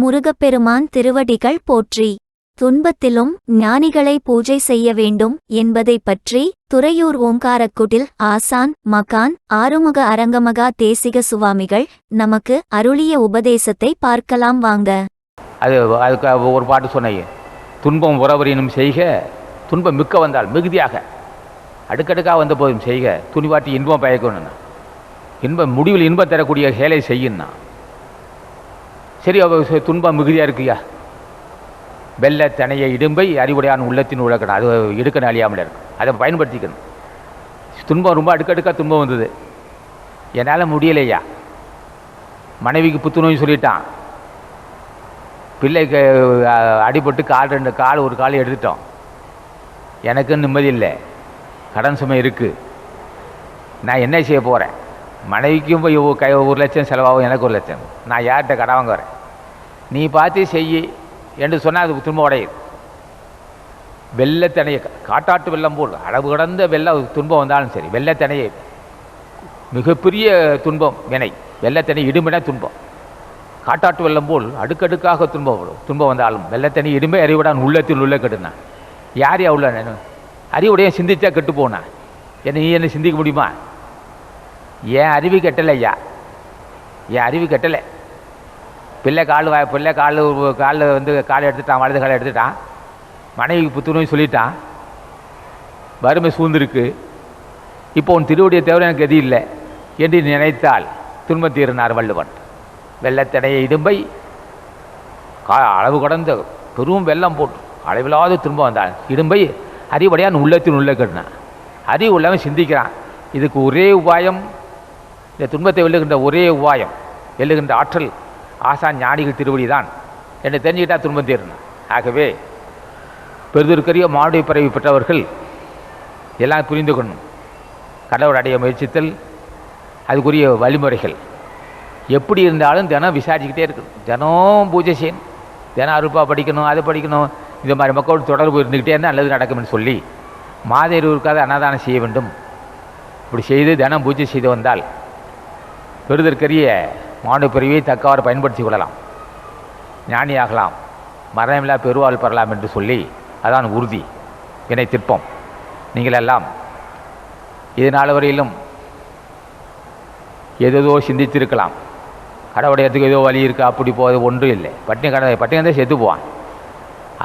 முருகப்பெருமான் திருவடிகள் போற்றி. துன்பத்திலும் ஞானிகளை பூஜை செய்ய வேண்டும் என்பதை பற்றி துறையூர் ஓங்காரக்குடில் ஆசான் மகான் ஆறுமுக அரங்கமகா தேசிக சுவாமிகள் நமக்கு அருளிய உபதேசத்தை பார்க்கலாம் வாங்க. அது அதுக்கு ஒரு பாட்டு சொன்னையே. துன்பம் உறவரினும் செய்க துன்பம் மிக்க வந்தால் மிகுதியாக. அடுக்கடுக்காக வந்த போதும் செய்க துணிவாட்டி இன்பம் பயக்கணும்னா. இன்பம் முடிவில் இன்பம் தரக்கூடிய செயலை செய்யணும்னா சரி அவ துன்பம் மிகுதியாக இருக்குயா? வெள்ள தனைய இடும்பை அறிவுடையான உள்ளத்தின் உழக்கணும் அது இடுக்கணும் அழியாமல் இருக்கும் அதை பயன்படுத்திக்கணும். துன்பம் ரொம்ப அடுக்கடுக்காக துன்பம் வந்தது. என்னால் முடியலையா? மனைவிக்கு புத்துநோய் சொல்லிட்டான். பிள்ளைக்கு அடிபட்டு கால் ரெண்டு கால் ஒரு கால் எடுத்துட்டோம். எனக்கு நிம்மதி இல்லை. கடன் சுமை இருக்குது நான் என்ன செய்ய போகிறேன் மனைவிக்கும் போய் கை ஒரு லட்சம் செலவாகும் எனக்கு ஒரு லட்சம். நான் யார்கிட்ட கடன் வாங்க வரேன்? நீ பார்த்து செய் என்று சொன்னால் அது திரும்ப உடையுது. வெள்ளத்தனையை காட்டாட்டு வெள்ளம் போல் அளவு கடந்த வெள்ளம் துன்பம் வந்தாலும் சரி வெள்ளத்தனையை மிகப்பெரிய துன்பம் வினை வெள்ளத்தனை இடும்பின துன்பம். காட்டாட்டு வெள்ளம் போல் அடுக்கடுக்காக துன்பம் துன்பம் வந்தாலும் வெள்ளத்தனி இடும்பை அறிவுடான் உள்ளத்தில் உள்ள கெடுனான் யார் யா உள்ள அறிவுடைய சிந்தித்தா கெட்டு போனான் என்ன நீ என்ன சிந்திக்க முடியுமா? என் அறிவு கெட்டலை ஐயா என் அறிவு கெட்டலை? பிள்ளை கால் வா பிள்ளை கால் காலில் வந்து காலை எடுத்துட்டான் வலது காலை எடுத்துட்டான். மனைவிக்கு புத்துணர்வு சொல்லிட்டான். வறுமை சூழ்ந்திருக்கு. இப்போ உன் திருவடியை தவிர எனக்கு எது இல்லை என்று நினைத்தால் துன்பத்தீர்னார் வள்ளுவன். வெள்ளத்தடைய இடும்பை கா அளவு கடந்த பெரும் வெள்ளம் போட்டு அளவில்லாத துன்பம் வந்தான். இடும்பை அறிவுடையான் உள்ளத்தின் உள்ள கட்டினான். அறிவு உள்ளவன் சிந்திக்கிறான். இதுக்கு ஒரே உபாயம் இந்த துன்பத்தை வெல்லுகின்ற ஒரே உபாயம் வெல்லுகின்ற ஆற்றல் ஆசான் ஞானிகள் திருவடி தான் என்று தெரிஞ்சுக்கிட்டா துன்பம் தீரணும் ஆகவே பெருதற்கரிய மாடு பரவி பெற்றவர்கள் எல்லாம் புரிந்து கொள்ளணும். கடவுள் அடைய முயற்சித்தல் அதுக்குரிய வழிமுறைகள். எப்படி இருந்தாலும் தினம் விசாரிச்சுக்கிட்டே இருக்கணும். தினம் பூஜை செய்யணும். தினம் அருப்பா படிக்கணும் அது படிக்கணும். இந்த மாதிரி மக்களோட தொடர்பு இருந்துக்கிட்டே இருந்தால் நல்லது நடக்கும்னு சொல்லி மாத அன்னதானம் செய்ய வேண்டும். இப்படி செய்து தினம் பூஜை செய்து வந்தால் பெறுதற்கரிய மாடு பிரிவை தக்கவாறு பயன்படுத்தி கொள்ளலாம். ஞானியாகலாம். மரணமில்லா பெருவாள் பெறலாம் என்று சொல்லி அதான் உறுதி. வினை திற்பம். நீங்களெல்லாம் இது நாள் வரையிலும் ஏதேதோ சிந்தித்திருக்கலாம். கடவுடையத்துக்கு ஏதோ வழி இருக்குது அப்படி போவது ஒன்றும் இல்லை. பட்டினி கடை பட்டினி தான் செத்து போவான்.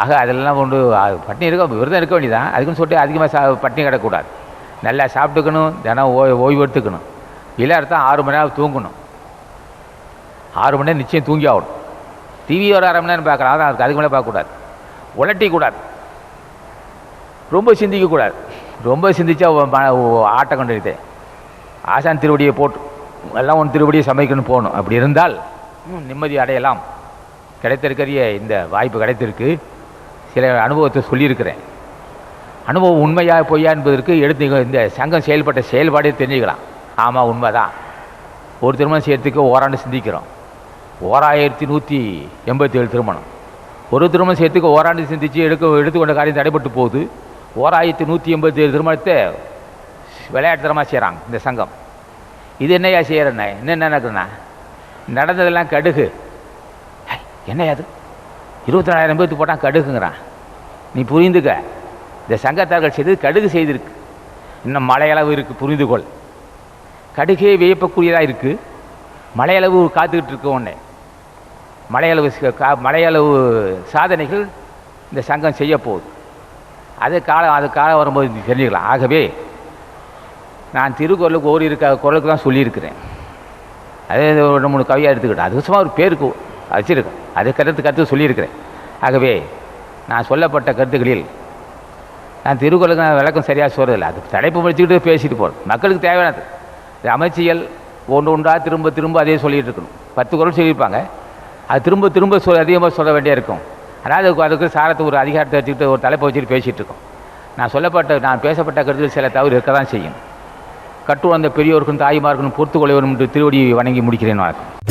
ஆக அதெல்லாம் ஒன்று அது பட்டினி இருக்க விரதம் இருக்க வேண்டியதான் அதுக்குன்னு சொல்லிட்டு அதிகமாக சா பட்டினி கிடக்கக்கூடாது. நல்லா சாப்பிட்டுக்கணும் தினம் ஓய் ஓய்வு எடுத்துக்கணும். இல்லை ஆறு மணி நேரம் தூங்கணும். ஆறு மணி நேரம் நிச்சயம் தூங்கி ஆகணும் டிவி ஒரு அரை மணி நேரம் பார்க்கலாம் அதான் அதுக்கு அதுக்கு மேலே பார்க்கக்கூடாது. உலட்டிக்கூடாது ரொம்ப சிந்திக்கக்கூடாது. ரொம்ப சிந்திச்சா ஆட்டம் கொண்டு ஆசான் திருவடியை போட்டு எல்லாம் ஒன் திருவடியை சமைக்கணும் போகணும். அப்படி இருந்தால் ம், நிம்மதி அடையலாம். கிடைத்திருக்கிற இந்த வாய்ப்பு கிடைத்திருக்கு. சில அனுபவத்தை சொல்லியிருக்கிறேன். அனுபவம் உண்மையா பொய்யா என்பதற்கு எடுத்து இந்த சங்கம் செயல்பட்ட செயல்பாடே தெரிஞ்சுக்கலாம். ஆமாம் உண்மைதான். ஒரு திருமணம் செய்யறதுக்கு ஓராண்டு சிந்திக்கிறோம். ஓராயிரத்தி நூற்றி எண்பத்தி ஏழு திருமணம். ஒரு திருமணம் சேர்த்துக்கு ஓராண்டு சிந்திச்சு எடுக்க எடுத்துக்கொண்ட காரியம் தடைப்பட்டு போகுது. ஓராயிரத்தி நூற்றி எண்பத்தி ஏழு திருமணத்தை விளையாட்டுத்தனமாக செய்கிறாங்க இந்த சங்கம். இது என்னையா செய்கிறண்ணே என்ன நடக்குதுண்ணா நடந்ததெல்லாம் கடுகு. என்னையா அது? இருபத்தி நாலாயிரம் பேர்த்து போட்டால் கடுகுங்கிறான். நீ புரிந்துக்க. இந்த சங்கத்தார்கள் செய்தது கடுகு செய்திருக்கு. இன்னும் மலையளவு இருக்குது புரிந்து கொள் கடுகே வியப்பக்கூடியதாக இருக்குது மலையளவு காத்துக்கிட்டு இருக்க உடனே மலையளவு கா மலையளவு சாதனைகள் இந்த சங்கம் செய்ய போகுது. அது காலம் அது காலம் வரும்போது தெரிஞ்சுக்கலாம். ஆகவே நான் திருக்குறளுக்கு ஓடி இருக்க குரலுக்கு தான் சொல்லியிருக்கிறேன். அதே ஒரு ரெண்டு மூணு கவியாக எடுத்துக்கிட்டேன். அது சும்மா ஒரு பேருக்கு வச்சுருக்கேன். அது கருத்து கருத்து சொல்லியிருக்கிறேன். ஆகவே நான் சொல்லப்பட்ட கருத்துக்களில் நான் திருக்குறளுக்கு நான் விளக்கம் சரியாக சொல்கிறதில்ல அது தலைப்பு முடிச்சுக்கிட்டு பேசிட்டு போகிறேன் மக்களுக்கு தேவையானது. அமைச்சியல் ஒன்று ஒன்றா திரும்ப திரும்ப அதே சொல்லிகிட்டு இருக்கணும். பத்து குரல் சொல்லியிருப்பாங்க. அது திரும்ப திரும்ப சொல் அதிகமாக சொல்ல வேண்டியே இருக்கும். அதாவது அதுக்கு அதுக்கு சாரத்தை ஒரு அதிகாரத்தை வச்சுக்கிட்டு ஒரு தலைப்பை வச்சுட்டு பேசிகிட்டு இருக்கோம் நான் சொல்லப்பட்ட நான் பேசப்பட்ட கருத்தில் சில தவறு இருக்க தான் செய்யும். கட்டு வந்த பெரியோருக்கும் தாய்மாருக்கும் பொறுத்துக்கொள்ள வேண்டும் என்று திருவடி வணங்கி முடிக்கிறேன் வணக்கம்.